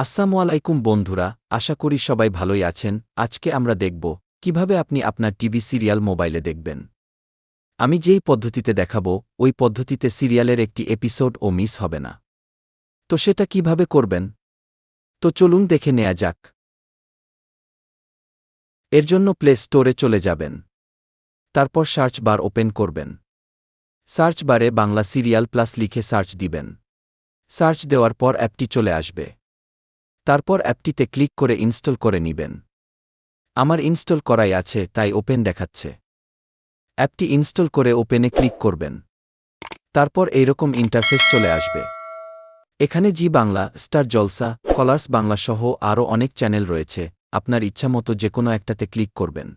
আসসালামু আলাইকুম বন্ধুরা, আশা করি সবাই ভালোই আছেন। আজকে আমরা দেখব, কীভাবে আপনি আপনার টিভি সিরিয়াল মোবাইলে দেখবেন। আমি যেই পদ্ধতিতে দেখাব, ওই পদ্ধতিতে সিরিয়ালের একটি এপিসোড ও মিস হবে না। তো সেটা কীভাবে করবেন? তো চলুন দেখে নেয়া যাক। এর জন্য প্লে স্টোরে চলে যাবেন। তারপর সার্চ বার ওপেন করবেন। সার্চ বারে বাংলা সিরিয়াল প্লাস লিখে সার্চ দিবেন। সার্চ দেওয়ার পর অ্যাপটি চলে আসবে। তারপর অ্যাপটিতে ক্লিক করে ইনস্টল করে নিবেন। আমার ইনস্টল করাই আছে, তাই ওপেন দেখাচ্ছে। অ্যাপটি ইনস্টল করে ওপেনে ক্লিক করবেন। তারপর এইরকম ইন্টারফেস চলে আসবে। এখানে জি বাংলা, স্টার জলসা, কলার্স বাংলা সহ আরও অনেক চ্যানেল রয়েছে, আপনার ইচ্ছামতো যে কোনো একটাতে ক্লিক করবেন।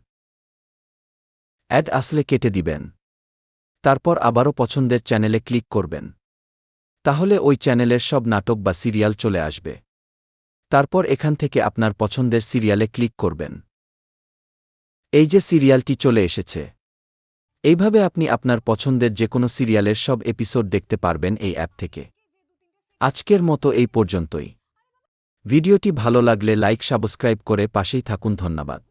অ্যাড আসলে কেটে দিবেন। তারপর আবারও পছন্দের চ্যানেলে ক্লিক করবেন। তাহলে ওই চ্যানেলের সব নাটক বা সিরিয়াল চলে আসবে। তারপর এখান থেকে আপনার পছন্দের সিরিয়ালে ক্লিক করবেন। এই যে সিরিয়ালটি চলে এসেছে। এইভাবে আপনি আপনার পছন্দের যে কোনো সিরিয়ালের সব এপিসোড দেখতে পারবেন এই অ্যাপ থেকে। আজকের মতো এই পর্যন্তই। ভিডিওটি ভালো লাগলে লাইক, সাবস্ক্রাইব করে পাশেই থাকুন, ধন্যবাদ।